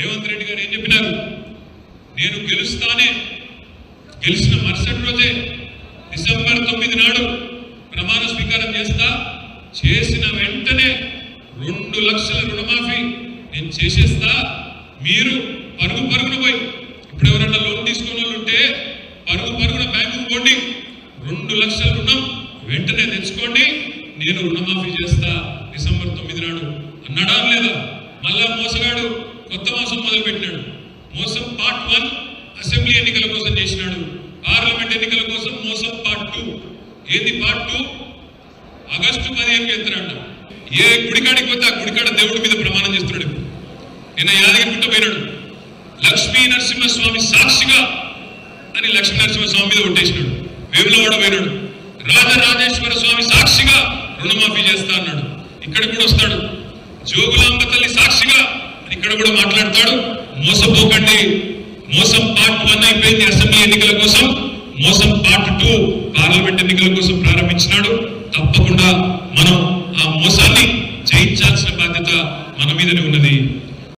రేవంత్ రెడ్డి గారు ఏం చెప్పినారు? నేను గెలుస్తానే. గెలిచిన మరుసటి రోజే డిసెంబర్ తొమ్మిది నాడు ప్రమాణ స్వీకారం చేస్తా. చేసిన వెంటనే రెండు లక్షల రుణమాఫీ నేను చేసేస్తా. మీరు పరుగు పరుగున పోయి ఇప్పుడు ఎవరన్నా లోన్ తీసుకున్న ఉంటే పరుగు పరుగున బ్యాంకు పోండి. రెండు లక్షల రుణం వెంటనే తెచ్చుకోండి. నేను రుణమాఫీ చేస్తా. డిసెంబర్ తొమ్మిది నాడు. అన్నాడా లేదా? మళ్ళా మోసగాడు. కొత్త మోసం మొదలు పెట్టినాడు మోసం పార్ట్ వన్ అసెంబ్లీ ఎన్నికల కోసం చేసినాడు. పార్లమెంట్ ఎన్నికల కోసం మోసం పార్ట్ టూ ఏది పార్ట్ టూ ఆగస్టు పదిహేను చేస్తున్నాడు ఏ గుడికాడికి పోతే ఆ గుడికాడ దేవుడి మీద ప్రమాణం చేస్తున్నాడు నిన్న యాదగిరిగుట్ట పోయినాడు. లక్ష్మీ నరసింహస్వామి సాక్షిగా అని లక్ష్మీ నరసింహస్వామి మీద ఒట్టేసినాడు వేములవాడ పోయినాడు. రాజరాజేశ్వర స్వామి సాక్షిగా రుణమాఫీ చేస్తా అన్నాడు. ఇక్కడ కూడా వస్తాడు. జోగులాంబ తల్లి సాక్షి ఇక్కడ కూడా మాట్లాడతాడు మోసపోకండి. మోసం పార్ట్ వన్ అయిపోయింది అసెంబ్లీ ఎన్నికల కోసం. మోసం పార్ట్ టూ పార్లమెంట్ ఎన్నికల కోసం ప్రారంభించినాడు. తప్పకుండా మనం ఆ మోసాన్ని జయించాల్సిన బాధ్యత మన మీదనే ఉన్నది.